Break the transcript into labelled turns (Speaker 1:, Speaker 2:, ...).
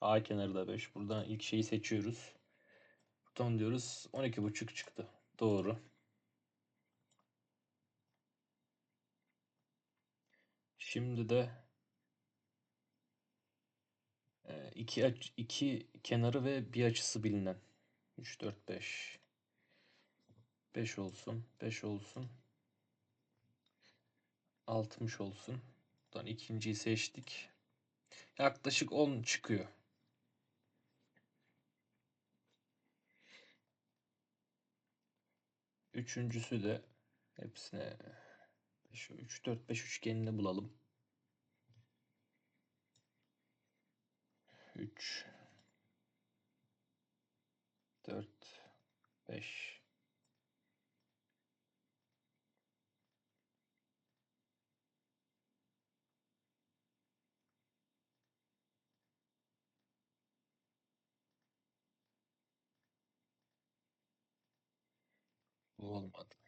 Speaker 1: A kenarı da 5. Buradan ilk şeyi seçiyoruz. Buton diyoruz. 12.5 çıktı. Doğru. Şimdi de e, iki, aç, iki kenarı ve bir açısı bilinen. 3, 4, 5. 5 olsun. 5 olsun. 60 olsun. Buradan ikinciyi seçtik. Yaklaşık 10 çıkıyor. Üçüncüsü de hepsine 5, 3, 4, 5 üçgenini bulalım. 3 4 5 following month.